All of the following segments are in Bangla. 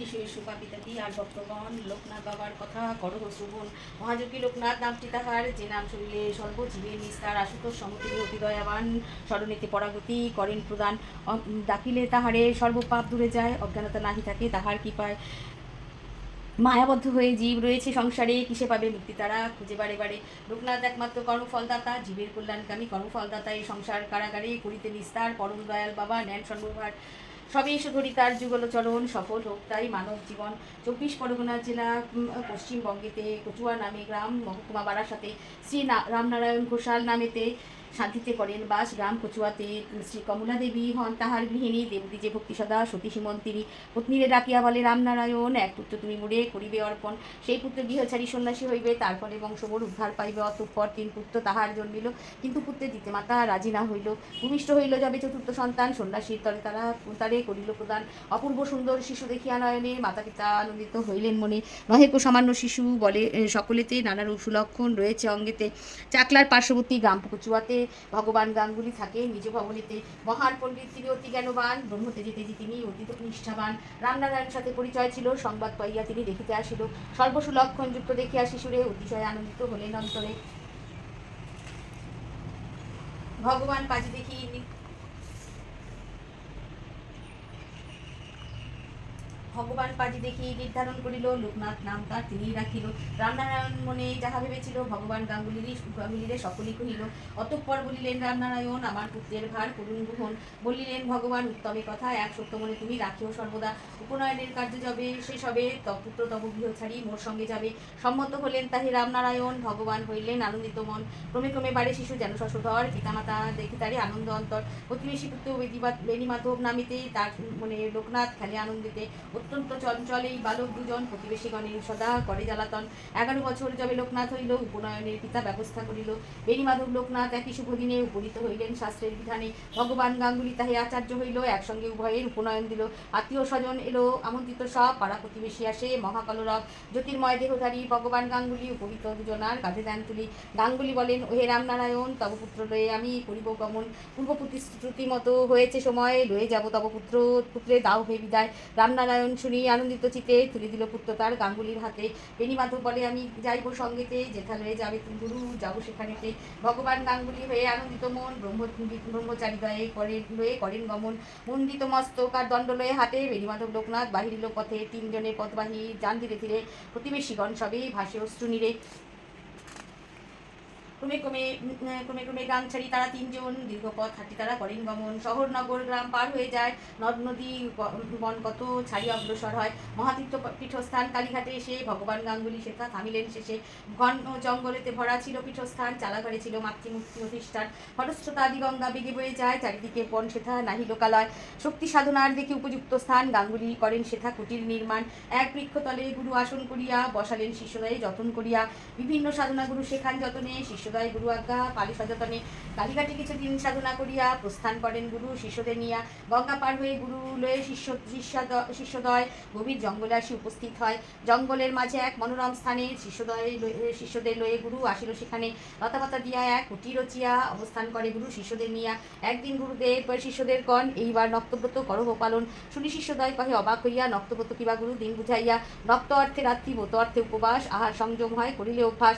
ইসু ইসু পাপিতাদি আর ভক্তগণ লোকনাথ বাবার কথা করহ শ্রবণ। মহাযোগী লোকনাথ নামটি তাহার, যে নাম শরীরে সর্বজীবের নিস্তার আশুতোষ সমতির অতি দয়াবান। স্মরণেতে পরাগতি করেন প্রদান। ডাকিলে তাহারে সর্বপাপ দূরে যায়। অজ্ঞানতা নাহি থাকে তাহার কৃপায়। মায়াবদ্ধ হয়ে জীব রয়েছে সংসারে। কিসে পাবে মুক্তি তারা? খুঁজে বারে বারে। লোকনাথ একমাত্র কর্মফলদাতা, জীবের কল্যাণকামী কর্মফলদাতা। এই সংসার কারাগারে করিতে নিস্তার, পরম দয়াল বাবা ন্যান সর্বভার। সবে এসে ধরি তার যুগল চরণ সফল হোক তাই মানব জীবন। চব্বিশ পরগনা জেলা পশ্চিমবঙ্গেতে, কচুয়া নামে গ্রাম, মহকুমা বাড়ার সাথে শ্রী রামনারায়ণ ঘোষাল নামেতে শান্তিতে করেন বাস, গ্রাম কচুয়াতে শ্রী কমলা দেবী হন তাহার গৃহিণী দেবী যে ভক্তি সদা, সতী সীমন্তিনী, পত্নীরে ডাকিয়া বলে রামনারায়ণ এক পুত্র তুমি মোড়ে করিবে অর্পণ। সেই পুত্র গৃহ ছাড়ি সন্ন্যাসী হইবে, তারপরে বংশবর উদ্ধার পাইবে অতঃপর তিন পুত্র তাহার জন্মিল। কিন্তু পুত্রের দিতে মাতা রাজি না হইল। ভূমিষ্ঠ হইল যাবে চতুর্থ সন্তান, সন্ন্যাসীর তলে তারা তারে করিল প্রদান। অপূর্ব সুন্দর শিশু দেখিয়া নয়নে মাতা পিতা আনন্দিত হইলেন মনে। নহে কো সামান্য শিশু বলে সকলেতে নানারূপ সুলক্ষণ রয়েছে অঙ্গেতে। চাকলার পার্শ্ববর্তী গ্রাম কচুয়াতে ভগবান গাঙ্গুলি থাকে, নিজ ভবনেতে মহান পণ্ডিত তিনি অতি জ্ঞানবান ব্রহ্মতে তেজি তিনি অতীত নিষ্ঠাবান। রামনারায়ণের সাথে পরিচয় ছিল, সংবাদ পাইয়া তিনি দেখিতে আসিল। সর্বসুলক্ষণ যুক্ত দেখিয়া শিশুরে অতিশয় আনন্দিত হলেন অন্তরে। ভগবান পাজি দেখি ভগবান পাজি দেখি নির্ধারণ করিল, লোকনাথ নাম তার তিনি রাখিল। রামনারায়ণ মনে যাহা ভেবেছিল, ভগবান গাঙ্গুলিরই গাঙ্গুলিরে সকলেই কহিল, অতঃপর বলিলেন, রামনারায়ণ, আমার পুত্রের ভার করুণ গ্রহণ বলিলেন, ভগবান উত্তমে কথা এক সত্য মনে তুমি রাখিও সর্বদা। উপনয়নের কার্য যাবে শেষ হবে তপুত্র তব গৃহ ছাড়ি, মোর সঙ্গে যাবে। সম্মত হলেন তাহে রামনারায়ণ, ভগবান হইলেন আনন্দিত মন। ক্রমে ক্রমে বাড়ে শিশু যেন শশধর পিতামাতা দেখি তারে আনন্দ অন্তর। প্রতিবেশী পুত্র বেদিবা- বেণী মাধব নামিতে তার মানে লোকনাথ খেলে আনন্দিতে। অত্যন্ত চঞ্চল এই বালক দুজন প্রতিবেশীগণের সদা করে জ্বালাতন। এগারো বছর যবে লোকনাথ হইল, উপনয়নের পিতা ব্যবস্থা করিল। বেণী মাধব লোকনাথ একই শুভ দিনে উপনীত হইলেন শাস্ত্রের বিধানে। ভগবান গাঙ্গুলি তাহে আচার্য হইল, একসঙ্গে উভয়ের উপনয়ন দিল। আত্মীয় স্বজন এলো, আমন্ত্রিত সব, পাড়া প্রতিবেশী আসে, মহাকলরব। জ্যোতির্ময় দেহধারী ভগবান গাঙ্গুলি উপনীত দুজনার কাঁধে দেন তুলি। গাঙ্গুলি বলেন, ওহে রামনারায়ণ তব পুত্র লয়ে আমি করিব গমন। পূর্ব প্রতিশ্রুতি মতো হয়েছে সময়, লয়ে যাব তব পুত্র পুত্রে দাও হে বিদায়। রামনারায়ণ শুনি, আনন্দিত চিতে তুলে দিল পুত্র তার গাঙ্গুলির হাতে। বেনি মাধব বলে, আমি যাইব সঙ্গেতে, যেখানে যাবে গুরু, যাব সেখানেতে। ভগবান গাঙ্গুলি হয়ে আনন্দিত মন ব্রহ্ম ব্রহ্মচারী করেন হয়ে করেন গমন। মুন্ডিত মস্তক আর দণ্ড লয়ে হাতে বেনি মাধব লোকনাথ। লোক পথে তিনজনে পথবাহী, যান ধীরে ধীরে প্রতিবেশীগণ সবেই ভাসে অশ্রু নীরে। ক্রমে ক্রমে ক্রমে ক্রমে গ্রাম ছাড়ি তারা তিনজন দীর্ঘ পথ হাঁটি তারা করেন গমন। শহর, নগর, গ্রাম পার হয়ে যায়। নদ, নদী বন কত ছাড়ি অগ্রসর হয়। মহাতীর্থ পীঠস্থান কালীঘাটে এসে ভগবান গাঙ্গুলি শেখা থামিলেন শেষে। ঘন জঙ্গলেতে ভরা ছিল পীঠস্থান, চালাঘরে ছিল মাতৃমূর্তি প্রতিষ্ঠান। ফটস্রোতা আদি গঙ্গা বেগে বয়ে যায়, চারিদিকে বন সেথা নাহি লোকালয়। শক্তি সাধনার দেখে উপযুক্ত স্থান গাঙ্গুলি করেন সেথা কুটির নির্মাণ। এক বৃক্ষতলে গুরু আসন করিয়া বসালেন শিষ্যদয়ে যতন করিয়া। বিভিন্ন সাধনা গুরু শেখান যতনে শিষ্যদয় গুরু আজ্ঞা, পালি সযতনে কালীঘাটে কিছুদিন সাধনা করিয়া প্রস্থান করেন গুরু শিষ্যদের নিয়া। গঙ্গা পার হয়ে গুরু লয়ে শিষ্য শিষ্যাদ- শিষ্যদয় গভীর জঙ্গলে আসি উপস্থিত হয়। জঙ্গলের মাঝে এক মনোরম স্থানে শিষ্যদয় শিষ্যদের লয়ে গুরু আসিল সেখানে। লতাপাতা দিয়া এক কুটি রচিয়া অবস্থান করে গুরু শিষ্যদের নিয়া। একদিন গুরুদেব শিষ্যদের কন এইবার নক্তব্রত করহ পালন শুনি শিষ্যদয় কহে, অবাক হইয়া নক্তব্রত কিবা গুরু দিন বুঝাইয়া। নক্ত অর্থে রাত্রি, ব্রত অর্থে উপবাস, আহার সংযম হয়, করিলে অভ্যাস।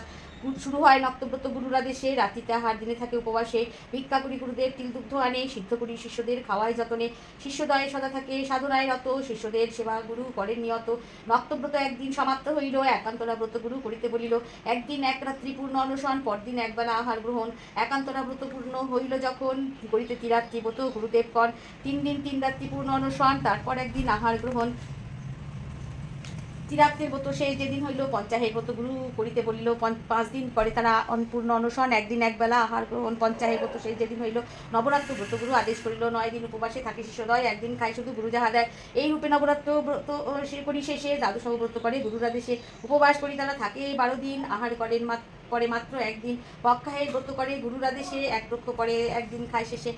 শুরু হয় নক্তব্রত গুরুরা দেশে, রাত্রিতে আহার দিনে থাকে উপবাসে। ভিক্ষা করি গুরুদের তিল দুগ্ধ আনে সিদ্ধ করি শিষ্যদের খাওয়ায় যতনে। শিষ্যদয়ে সদা থাকে সাধনায় রত শিষ্যদের সেবা গুরু করেন নিয়ত। নক্তব্রত একদিন সমাপ্ত হইল, একান্তরা ব্রত গুরু করিতে বলিল, একদিন এক রাত্রি পূর্ণ অনশন, পরদিন একবেলা আহার গ্রহণ। একান্তরা ব্রত পূর্ণ হইল যখন করিতে তিরাত্রি ব্রত গুরুদেব কর তিন দিন তিন রাত্রি পূর্ণ অনশন, তারপর একদিন আহার গ্রহণ। তিরাত্রের ব্রত শেষ যেদিন হইল পঞ্চাহের ব্রত গুরু করিতে বলিল পাঁচ দিন পরে তারা অনপূর্ণ অনশন, একদিন একবেলা আহার গ্রহণ পঞ্চাহের ব্রত শেষ যেদিন হইল নবরাত্র, ব্রত গুরু আদেশ করিল, নয় দিন উপবাসে থাকে শিষ্যদয়, একদিন খায় শুধু গুরু যাহা দেয়। এই রূপে নবরাত্র, ব্রত করি শেষে দ্বাদশ ব্রত করে, গুরুরা দেশে উপবাস করি তারা থাকে, বারো দিন আহার করেন মাত্র করে মাত্র একদিন পক্ষাহের ব্রত করে গুরুরা দেশে এক পক্ষ করে, একদিন খায় শেষে।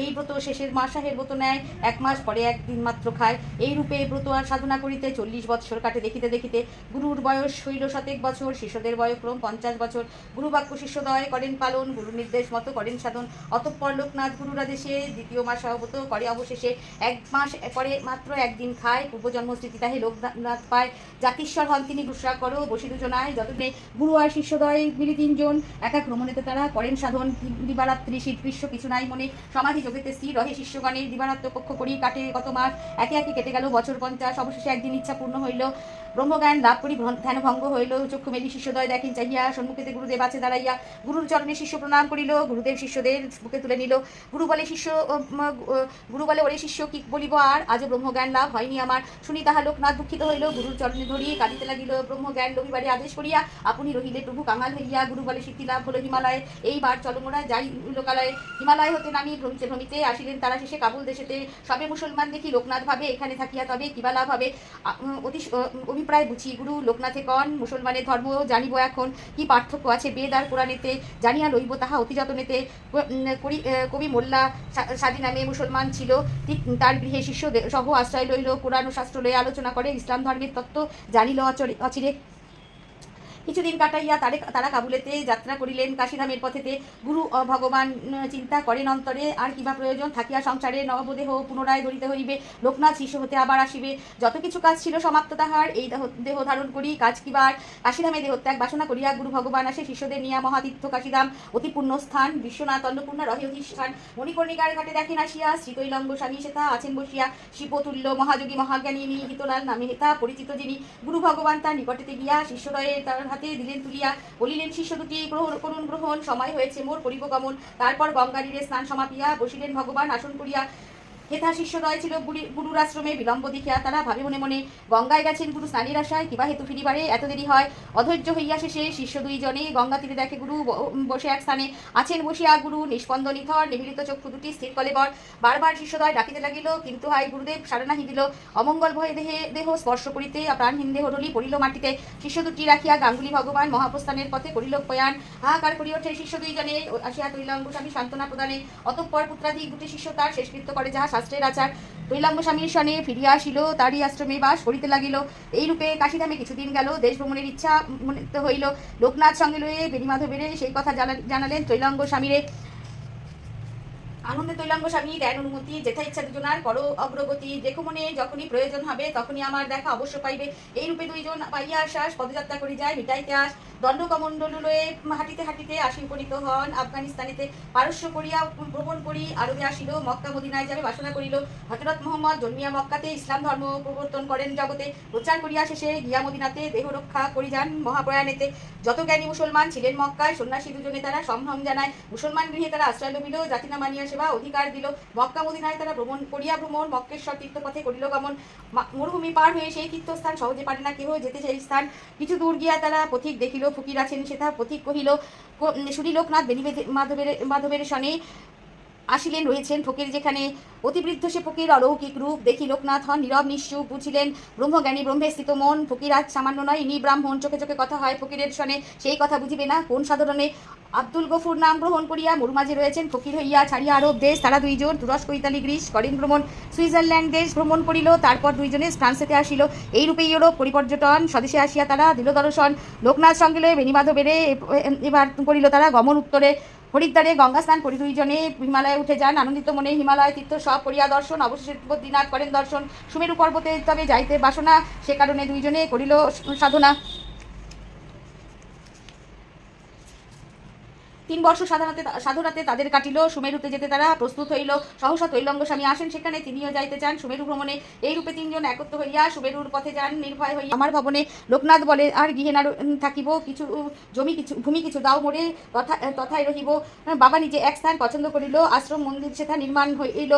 এই ব্রত শেষের মাসাহের ব্রত নেয়, এক মাস পরে একদিন মাত্র খায়। এই রূপে ব্রত আর সাধনা করিতে চল্লিশ বৎসর কাটে। দেখিতে দেখিতে গুরুর বয়স হইল শতেক বছর, শিষ্যদের বয়ক্রম পঞ্চাশ বছর। গুরুবাক্য শিষ্যদয় করেন পালন গুরু নির্দেশ মতো করেন সাধন। অতঃপর লোকনাথ গুরুরা দেশে দ্বিতীয় মাস সহবত করে অবশেষে এক মাস পরে মাত্র একদিন খায়। পূর্বজন্ম স্মৃতি তাহে লোকনাথ পায়। জাতিশ্বর হন তিনি গুসরা করো বসি দুজনায় যতদিনে গুরু আর শিষ্যদয় মিলি তিনজন একা ভ্রমণেতে তারা করেন সাধন। দিবারাত্রি শীত গ্রীষ্ম কিছু নাই মনে। সমাধি যোগেতে স্থির রহে শিষ্যগণের। দিবারাত্র পক্ষ করি কাটে কত মাস। একে একে কেটে গেল বছর পঞ্চাশ। অবশেষে একদিন ইচ্ছা পূর্ণ হইল। ব্রহ্মজ্ঞান লাভ করি ধ্যান ভঙ্গ হইল। চক্ষু মেলি শিষ্যদয় দেখেন চাহিয়া, সম্মুখেতে গুরুদেব আছে দাঁড়াইয়া। গুরুর চরণে শিষ্য প্রণাম করিল। গুরুদেব শিষ্যদের বুকে তুলে নিল। গুরু বলে, শিষ্য গুরু বলে, ওরে শিষ্য, কি বলিব আর? আজও ব্রহ্মজ্ঞান লাভ হয়নি আমার। শুনি তাহা লোকনাথ দুঃখিত হইল। গুরুর চরণে ধরিয়ে কাঁদিতে লাগিল। ব্রহ্মজ্ঞান রবিবারে আদেশ করিয়া, আপনি রহিলে প্রভু কাঙাল হইয়া গুরু বলে সিদ্ধি লাভ হলো হিমালয়ে। এইবার চলমোড়া যাই লোকালয়ে। হিমালয় হতে নামি ভ্রমিতে ভ্রমিতে আসিলেন তারা শেষে কাবুল দেশেতে। সবে মুসলমান দেখি লোকনাথ ভাবে এখানে থাকিয়া তবে কিবা লাভ হবে? অতি অভিপ্রায় বুঝি, গুরু লোকনাথে কন? মুসলমানের ধর্ম জানিব এখন। কি পার্থক্য আছে বেদ আর কোরআনেতে জানিয়া লইব তাহা অতি যতনেতে। কবি মোল্লা সা- সাদি নামে মুসলমান ছিল। ঠিক তার গৃহে শিষ্য সহ আশ্রয় লইল। কোরআন শাস্ত্র লইয়া আলোচনা করে। ইসলাম ধর্মের তত্ত্ব জানিল অচরে- অচিরে। কিছুদিন কাটাইয়া তারে তারা কাবুলেতে যাত্রা করিলেন। কাশীধামের পথেতে গুরু ভগবান চিন্তা করেন অন্তরে, আর কিবা প্রয়োজন থাকিয়া সংসারে নবদেহ পুনরায় ধরিতে হইবে। লোকনাথ শিষ্য হতে আবার আসিবে। যত কিছু কাজ ছিল সমাপ্ত তাহার, এই দেহ ধারণ করি, কাজ কিবার। কাশীধামে দেহত্যাগ বাসনা করিয়া গুরু ভগবান আসে, শিষ্যদের নিয়া মহাতীর্থ কাশীধাম। অতি পুণ্য স্থান, বিশ্বনাথ অন্নপূর্ণা রহে অধিষ্ঠান। মণিকর্ণিকার ঘাটে দেখেন আসিয়া শ্রীতৈলঙ্গ স্বামী সেতা আছেন বসিয়া। শিবতুল্য মহাযোগী মহাজ্ঞানী হিতলাল নামে হেতা পরিচিত যিনি। গুরু ভগবান তার নিকটেতে গিয়া শিষ্যরয়ে তার হাতে দিলেন তুলিয়া, বলিলেন, শিষ্য দুটি গ্রহণ করুন, গ্রহণ, সময় হয়েছে মোর পরিবগমন তারপর গঙ্গা তীরে স্নান সমাপিয়া বসিলেন ভগবান, আসন করিয়া হেথা শিষ্যদয় ছিল গুরুর আশ্রমে বিলম্ব দেখিয়া তারা ভাবে মনে মনে গঙ্গায় গেছেন গুরু স্নানের আশায়, কিবা হেতু ফিরিবারে এত দেরি হয়? অধৈর্য হইয়া শেষে শিষ্য দুইজনে গঙ্গা তীরে দেখে গুরু বসে এক স্থানে আছেন বসিয়া। গুরু নিষ্পন্দ নিথর নিভৃত চক্ষু দুটি স্থির কলেবর বারবার শিষ্যদয় ডাকিতে লাগিল, কিন্তু হাই গুরুদেব নাহি দিল। অমঙ্গল ভয়ে দেহে দেহ স্পর্শ করিতে প্রাণহীন দেহ রলি পড়িল মাটিতে। শিষ্য দুটি রাখিয়া গাঙ্গুলি ভগবান মহাপ্রস্থানের পথে করিল প্রয়াণ। হাহাকার করি ওঠে শিষ্য দুইজনে আসিয়া তৈলাঙ্গ স্বামী সান্ত্বনা প্রদানে। অতঃপর পুত্রাধিক দুটি শিষ্য তার শেষকৃত্য করে, যাহা শাস্ত্রের আচার তৈলাঙ্গ স্বামীর সনে ফিরিয়া আসিল, তারই আশ্রমে বাস করিতে লাগিল। এইরূপে কাশীধামে কিছুদিন গেল দেশ ভ্রমণের ইচ্ছা মনে হইল। লোকনাথ সঙ্গে লয়ে বেণীমাধবের সেই কথা জানা- জানালেন তৈলাঙ্গ স্বামীরে। আনন্দে তৈলাঙ্গ স্বামী দেন অনুমতি, যেথা ইচ্ছা দুজনার করো অগ্রগতি। দেখো মনে যখনই প্রয়োজন হবে, তখনই আমার দেখা অবশ্য পাইবে। এইরূপে দুইজন পাইয়া আশ্বাস পদযাত্রা করি যায় মিটাইতে আস। দণ্ডকমণ্ডল লয়ে হাঁটিতে হাঁটিতে আসি উপনীত হন। আফগানিস্তানেতে পারস্য করিয়া ভ্রমণ করি আরবে আসিল, মক্কা মদিনায় যাবে বাসনা করিল হজরত মোহাম্মদ জন্মিয়া মক্কাতে ইসলাম ধর্ম প্রবর্তন করেন জগতে। প্রচার করিয়া শেষে গিয়া মদিনাতে দেহ রক্ষা করি যান মহাপ্রয়াণেতে যত জ্ঞানী মুসলমান ছিলেন মক্কায় সন্ন্যাসী দুজনে তারা সম্ভ্রম জানায় মুসলমান গৃহে তারা আশ্রয় লভিল জাতিনা মানিয়া সেবা অধিকার দিল। মক্কা মদিনায় তারা ভ্রমণ করিয়া ভ্রমণ মক্কেশ্বর তীর্থপথে করিল গমন। মরুভূমি পার হয়ে সেই তীর্থস্থান সহজে পারে না কেহ যেতে সেই স্থান। কিছু দূর গিয়া তারা পথিক দেখিল। ফকির আছেন সেথা পথিক কহিল ক- শুনি লোকনাথ বেনি মাধবের মাধবের সনে আসিলেন, রয়েছেন ফকির যেখানে অতিবৃদ্ধ সে ফকির, অলৌকিক রূপ। দেখি লোকনাথ হন, নীরব নিশ্চুপ বুঝিলেন, ব্রহ্মজ্ঞানী ব্রহ্মে স্থিত মন। ফকির আজ সামান্য নয়, ইনি ব্রাহ্মণ, চোখে চোখে কথা হয়। ফকিরের সনে সেই কথা বুঝিবে না, কোন সাধারণে আব্দুল গফুর নাম গ্রহণ করিয়া মরুমাঝে রয়েছেন। ফকির হইয়া ছাড়িয়া আরব দেশ, তারা দুইজন তুরস্ক, ইতালি, গ্রিস, করেন ভ্রমণ, সুইজারল্যান্ড দেশ ভ্রমণ করিল। তারপর দুইজনে ফ্রান্সেতে আসিল। এই রূপে ইউরোপ, পরিপর্যটন, স্বদেশে আসিয়া তারা দিল দর্শন। লোকনাথ সঙ্গে লয়ে বেড়ে এবার করিল তারা গমন উত্তরে। হরিদ্বারে গঙ্গা স্নান করি দুইজনে হিমালয়ে উঠে যান। আনন্দিত মনে হিমালয় তীর্থ সব করিয়া দর্শন। অবশেষে দিনাথ করেন দর্শন। সুমেরু পর্বতে তবে যাইতে বাসনা। সে কারণে দুইজনে করিল সাধনা। তিন বর্ষ সাধারণতে সাধনাতে তাদের কাটিল, সুমেরুতে যেতে তারা প্রস্তুত হইল। সহসা তৈলঙ্গ স্বামী আসেন সেখানে, তিনিও যাইতে চান। সুমেরু ভ্রমণে এই রূপে তিনজন একত্র হইয়া সুমেরুর পথে যান, নির্ভয় হইয়া। আমার ভবনে লোকনাথ বলে আর গৃহে না থাকিব। কিছু জমি কিছু ভূমি কিছু দাও মোড়ে তথা তথায় রহিব। বাবা নিজে এক স্থান পছন্দ করিল, আশ্রম মন্দির সেথা নির্মাণ হইল।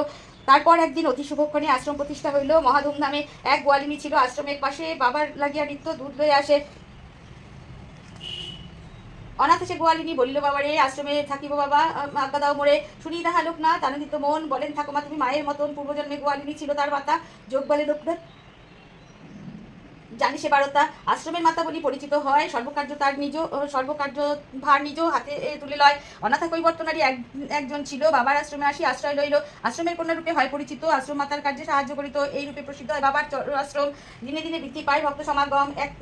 তারপর একদিন অতি শুভক্ষণে আশ্রম প্রতিষ্ঠা হইল। মহাধুম নামে এক গোয়ালিনী ছিল আশ্রমের পাশে। বাবার লাগিয়া নিত্য দুধ লয়ে আসে। অনাথ সে গোয়ালিনী বলিল বাবা রে আশ্রমে থাকিব বাবা আজ্ঞা দাও মোরে। শুনি তাহা লোক না তানুদিত মন। বলেন থাকো মা তুমি মায়ের মতন। পূর্বজন্মে গোয়ালিনী ছিল তার মাতা। যোগ বলে লোকনাথ জানি সে বারতা, আশ্রমের মাতা বলি পরিচিত হয়, সর্বকার্য তার নিজ সর্বকার্য ভার নিজ হাতে তুলে লয়। অনাথা কৈবর্তনারী এক, একজন ছিল, বাবার আশ্রমে আসি, আশ্রয় লইল। আশ্রমের কন্যা রূপে হয় পরিচিত, আশ্রম মাতার কার্যে সাহায্য করিত, এই রূপে প্রসিদ্ধ হয় বাবার আশ্রম দিনে দিনে বৃদ্ধি পায় ভক্ত সমাগম। এক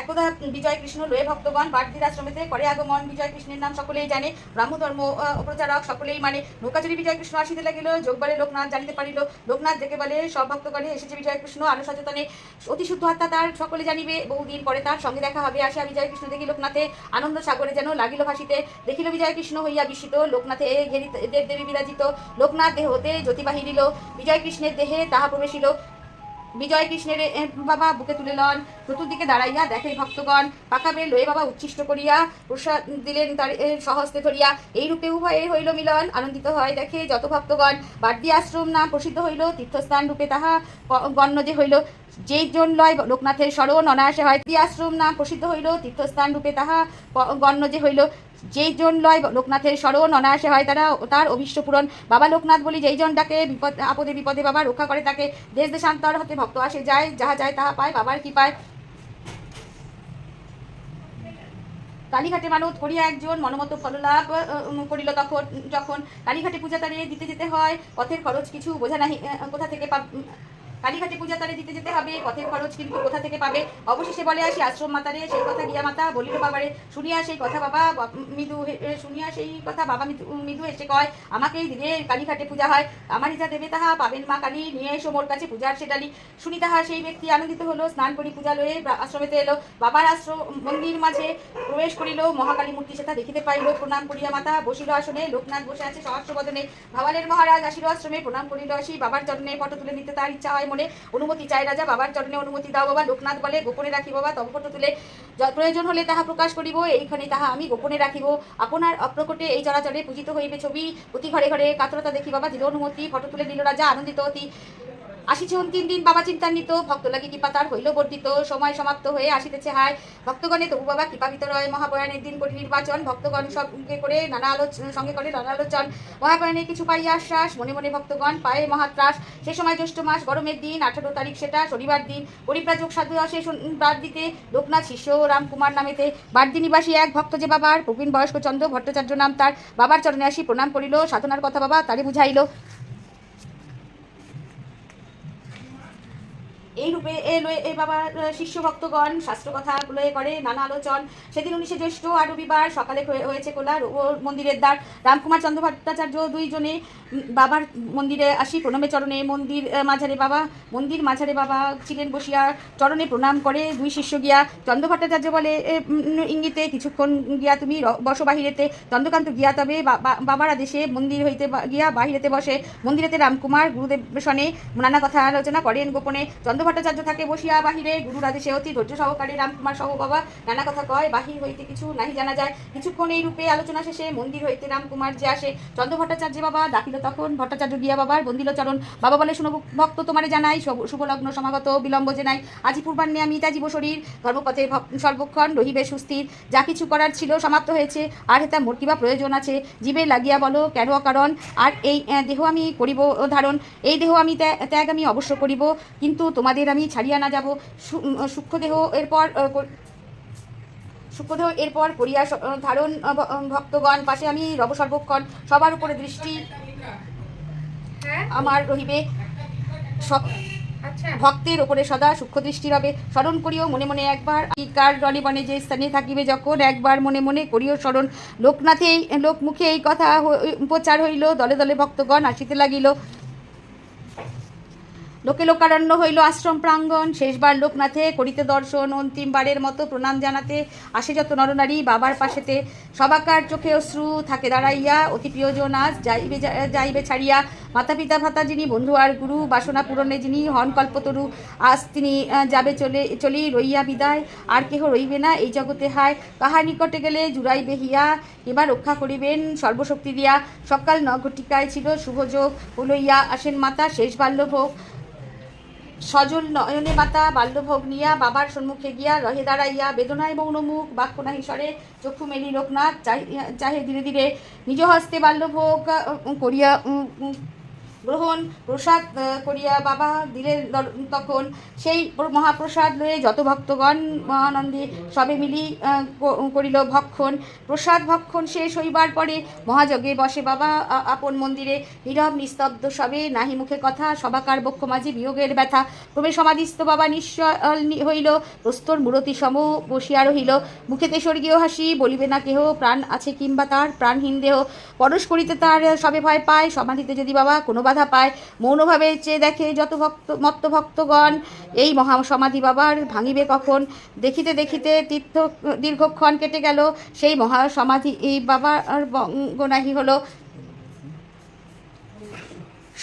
একদা বিজয় কৃষ্ণ লয়ে ভক্তগণ বাড়তির আশ্রমেতে করে আগমন। বিজয় কৃষ্ণের নাম সকলেই জানে ব্রাহ্মধর্ম প্রচারক সকলেই মানে। নৌকাচুরি বিজয় কৃষ্ণ আসিতে লাগিল যোগ বলে লোকনাথ জানিতে পারিল। লোকনাথ দেখে বলে, সব ভক্তগণে এসেছে বিজয় কৃষ্ণ, আলো সচেতনে। অতি শুদ্ধ আত্মা তার সকলে জানিবে, বহুদিন পরে তার সঙ্গে দেখা হবে। আসিয়া বিজয় কৃষ্ণ দেখি লোকনাথে আনন্দ সাগরে যেন লাগিল ভাসিতে। দেখিল বিজয় কৃষ্ণ হইয়া বিস্মিত, লোকনাথে দেব দেবী বিরাজিত। লোকনাথ দেহ হতে জ্যোতি বাহিরিল বিজয় কৃষ্ণের দেহে তাহা প্রবেশিল। বিজয় কৃষ্ণের বাবা বুকে তুলে লন। চতুর্দিকে দাঁড়াইয়া দেখে ভক্তগণ। পাকাবে লয়ে বাবা উচ্ছিষ্ট করিয়া প্রসাদ দিলেন তার সহস্তে ধরিয়া। এই রূপে উভয়ে হইল মিলন, আনন্দিত হয় দেখে যত ভক্তগণ। বাড্ডি আশ্রম নাম প্রসিদ্ধ হইল, তীর্থস্থান রূপে তাহা গণ্য যে হইল। যেই জন লয় লোকনাথের স্মরণ অনায়াসে হয় আশ্রম নাম প্রসিদ্ধ হইল তীর্থস্থান রূপে তাহা গণ্য যে হইল। যেই জন লয় লোকনাথের স্মরণ অনায়াসে হয় তারা তার অভীষ্ট পূরণ বাবা লোকনাথ বলি যেই জন বিপদ, আপদে বিপদে বাবা রক্ষা করে তাকে। দেশ দেশান্তর হতে ভক্ত আসে যায়, যাহা যায় তাহা পায়, বাবার কি পায়? কালীঘাটে মানত করিয়া একজন মনোমত ফললাভ করিল তখন, যখন। কালীঘাটে পূজা তারে দিতে যেতে হয়, পথের খরচ কিছু বোঝা নাহি কোথা থেকে কালীঘাটে পূজা তারে দিতে যেতে হবে, পথের খরচ কিন্তু কোথা থেকে পাবে? অবশেষে বলে আসি আশ্রম মাতারে, সেই কথা গিয়া মাতা বলিল বাবারে, শুনিয়া সেই কথা বাবা মৃদু শুনিয়া সেই কথা বাবা মৃদু এসে কয়, আমাকে এই দিনে কালীঘাটে পূজা হয় আমারই যা দেবে তাহা, পাবেন মা কালী, নিয়ে এসো মোর কাছে পূজার সেটালি শুনি তাহা সেই ব্যক্তি আনন্দিত হলো, স্নান করি পূজা লয়ে আশ্রমেতে এলো। বাবার আশ্রম, মন্দির মাঝে প্রবেশ করিল, মহাকালী মূর্তি সেটা দেখিতে পাইল, প্রণাম করিয়া মাতা বসিল আসনে, লোকনাথ বসে আছে সহস্র বদনে। ভাবালের মহারাজ আসিল আশ্রমে, প্রণাম করিল আসি, বাবার চরণে ফটো তুলে নিতে তার ইচ্ছা হয়। মনে অনুমতি চাই রাজা বাবার চরণে অনুমতি দাও বাবা। লোকনাথ বলে, গোপনে রাখি বাবা ফটো তুলে প্রয়োজন হলে তাহা প্রকাশ করিব, এইখানে তাহা আমি গোপনে রাখিব। আপনার অপ্রকটে এই চলাচলে পূজিত হইবে ছবি। প্রতি ঘরে ঘরে কাতরতা দেখি বাবা। দিল অনুমতি, ফটো তুলে দিল রাজা, আনন্দিত অতি। আসিছে অন্তিম দিন বাবা চিন্তান্বিত ভক্ত লাগি কৃপা হইল বর্ধিত, সময় সমাপ্ত হয়ে আসিতেছে হায়। ভক্তগণে তবু বাবা কৃপা বিতরয় মহাপয়ানের দিন করি নির্বাচন, ভক্তগণ সঙ্গে করে নানা আলোচনা সঙ্গে করে নানা আলোচন। মহাপয়ানে কিছু পাইয়া আশ্বাস, মনে মনে ভক্তগণ পায়ে মহাত্রাস। সে সময় জ্যৈষ্ঠ মাস, গরমের দিন, আঠারো তারিখ সেটা, শনিবার দিন। পরিব্রাজক সাধু আসে বাদ দিতে। লোকনাথ শিষ্য রামকুমার নামেতে। বাড়দি নিবাসী এক ভক্ত যে বাবার, প্রবীণ বয়স্ক চন্দ্র ভট্টাচার্য নাম তার। বাবার চরণে আসি প্রণাম করিল, সাধনার কথা বাবা তারে বুঝাইল। এই রূপে এ লয়ে এ বাবার শিষ্য ভক্তগণ শাস্ত্র কথা লয়ে করে, নানা আলোচন। সেদিন উনিশে জ্যৈষ্ঠ আর রবিবার সকালে হয়ে- হয়েছে কোলার ও মন্দিরের দ্বার। রামকুমার চন্দ্র ভট্টাচার্য দুইজনে বাবার মন্দিরে আসি প্রণমে চরণে। মন্দির মাঝারে বাবা, মন্দির মাঝারে বাবা ছিলেন বসিয়া চরণে প্রণাম করে দুই শিষ্য গিয়া চন্দ্র ভট্টাচার্য বলে ইঙ্গিতে কিছুক্ষণ গিয়া তুমি বসো বাহিরেতে। চন্দ্রকান্ত গিয়া তবে বাবার আদেশে মন্দির হইতে গিয়া বাহিরেতে বসে। মন্দিরেতে রামকুমার গুরুদেব সনে নানা কথা আলোচনা করেন গোপনে। চন্দ্র ভট্টাচার্য থাকে বসিয়া বাহিরে গুরুর আদেশে অতি ধৈর্য সহকারে রামকুমার সহ বাবা নানা কথা কয়, বাহির হইতে কিছু নাহি জানা যায়। কিছুক্ষণ এই রূপে আলোচনা শেষে মন্দির হইতে রামকুমার যে আসে, চন্দ্র ভট্টাচার্য বাবা ডাকিল তখন ভট্টাচার্য গিয়া বাবার বন্দিল চরণ। বাবা বলে, শুনো ভক্ত তোমারে জানাই শুভ- শুভলগ্ন সমাগত, বিলম্ব যে নাই। আজি পূর্বাহ্নে আমি তাজিব শরীর, ধর্মপথে সর্বক্ষণ রহিবে সুস্থির। যা কিছু করার ছিল সমাপ্ত হয়েছে, আর হেতা মোর কিবা প্রয়োজন আছে। জীবে লাগিয়া বলো, কেন অকারণ? আর এই দেহ আমি করিব ধারণ। এই দেহ আমি ত্যাগ ত্যাগ আমি অবশ্য করিব, কিন্তু তোমাদের আমি ছাড়িয়া না যাব। সু- উম, এরপর সূক্ষ্মদেহ এরপর করিয়া ধারণ ভক্তগণ পাশে আমি রব সর্বক্ষণ সবার উপরে দৃষ্টি আমার রহিবে। সব- আচ্ছা। ভক্তের ওপরে সদা সূক্ষ্ম দৃষ্টি রবে। স্মরণ করিও মনে মনে একবার। কার রণে বনে যে স্থানে থাকিবে যখন একবার মনে মনে করিও স্মরণ। লোকনাথে এই- লোক মুখে এই কথা প্রচার হইল। দলে দলে ভক্তগণ আসিতে লাগিল। লোকে লোকারণ্য হইল আশ্রম প্রাঙ্গণ। শেষবার লোকনাথে করিতে দর্শন অন্তিমবারের মতো প্রণাম জানাতে আসে যত নরনারী বাবার পাশেতে। সবাকার চোখে অশ্রু থাকে দাঁড়াইয়া, অতি প্রিয়জন, আজ যাইবে যাইবে ছাড়িয়া। মাতা পিতা ভাতা যিনি, বন্ধু আর গুরু, বাসনা পূরণে যিনি হন কল্পতরু আজ তিনি যাবে চলে, চলি রইয়া বিদায়। আর কেহ রইবে না এই জগতে হায়। কাহার নিকটে গেলে জুড়াইবে হিয়া। এবার রক্ষা করিবেন সর্বশক্তি দিয়া। সকাল নঘটিকায় ছিল শুভযোগ। লইয়া আসেন মাতা শেষ বাল্যভোগ সজল নয়নে মাতা, বাল্যভোগ নিয়া, বাবার সম্মুখে গিয়া রহে দাঁড়াইয়া, বেদনায় মৌনমুখ বাক্য নাহি স্বরে, চক্ষু মেলি লোকনাথ, চাহি- ধীরে ধীরে নিজ হস্তে বাল্যভোগ করিয়া গ্রহণ, প্রসাদ করিয়া বাবা দিলেন তখন। সেই মহাপ্রসাদ লয়ে যত ভক্তগণ মহানন্দে সবে মিলি করিল ভক্ষণ। প্রসাদ ভক্ষণ শেষ হইবার পরে মহাযজ্ঞে বসে বাবা আপন মন্দিরে নীরব, নিস্তব্ধ সবে নাহি মুখে কথা সবাকার বক্ষ মাঝে বিয়োগের ব্যথা। ক্রমে সমাধিস্থ বাবা নিশ্চয় হইল, প্রস্তর মূরতি সম বসিয়া রহিল। মুখেতে স্বর্গীয় হাসি, বলিবে না কেহ প্রাণ আছে কিংবা তার প্রাণহীন দেহ। পরশ করিতে তার সবে ভয় পায়, সমাধিতে যদি বাবা কোনো বাধা পায়। মৌনভাবে চেয়ে দেখে যত ভক্ত, মত্ত ভক্তগণ, এই মহা সমাধি বাবার ভাঙিবে কখন? দেখিতে দেখিতে তীর্থ, দীর্ঘক্ষণ কেটে গেল। সেই মহা সমাধি এই বাবার বঙ্গনাহী হলো।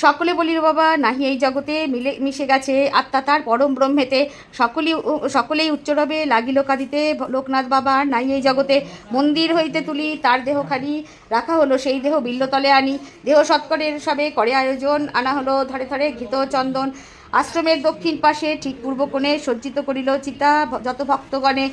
সকলে বলিল, বাবা, নাহি এই জগতে মিলে, মিশে গেছে। আত্মা তার পরম ব্রহ্মেতে। সকলেই সকলেই উচ্চরবে লাগিল কাঁদিতে। লোকনাথ বাবা নাই এই জগতে। মন্দির হইতে তুলি, তার দেহ খালি রাখা হলো, সেই দেহ বিল্লতলে আনি। দেহ সৎকরের সবে করে আয়োজন, আনা হলো ধরে ধরে ঘৃত চন্দন। আশ্রমের দক্ষিণ পাশে, ঠিক পূর্ব কোণে সজ্জিত করিল চিতা যত ভক্তগণে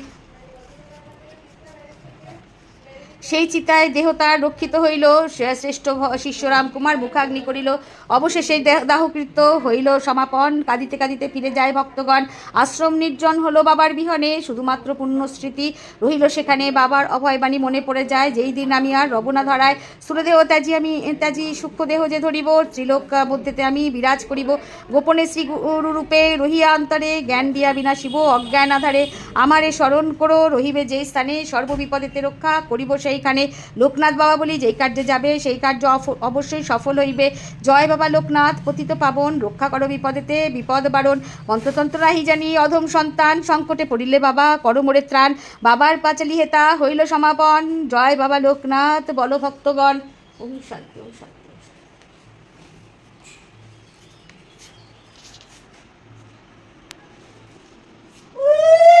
সেই চিতায় দেহ তার রক্ষিত হইল শ্রেষ্ঠ শিষ্য রামকুমার মুখাগ্নি করিল। অবশেষে দেহ- দাহকৃত হইল সমাপন। কাঁদিতে কাঁদিতে ফিরে যায় ভক্তগণ। আশ্রম নির্জন হলো বাবার বিহনে, শুধুমাত্র পুণ্যস্মৃতি রহিল সেখানে। বাবার অভয়বাণী মনে পড়ে যায়, যেই দিন আমি আর রবনা ধরায় স্থূলদেহ ত্যাজি আমি ত্যাজি সূক্ষ্মদেহ যে ধরিব, ত্রিলোক মধ্যেতে আমি বিরাজ করিব। গোপনে শ্রী গুরুরূপে রহিয়া অন্তরে জ্ঞান দিয়া বিনা শিব অজ্ঞান আধারে আমারে স্মরণ করো, রহিবে যেই স্থানে সর্ববিপদেতে রক্ষা করিব সেইখানে লোকনাথ বাবা বলি যেই কার্যে যাবে সেই কার্য অবশ্যই সফল হইবে। জয় বাবা লোকনাথ পতিত পাবন রক্ষা করো বিপদেতে বিপদ বারণ। মন্ত্রতন্ত্ররাহি জানি অধম সন্তান সংকটে পড়িলে বাবা করমরে ত্রাণ। বাবার পাঁচালি হেতা হইল সমাপন। জয় বাবা লোকনাথ বল ভক্তগণ। Woo!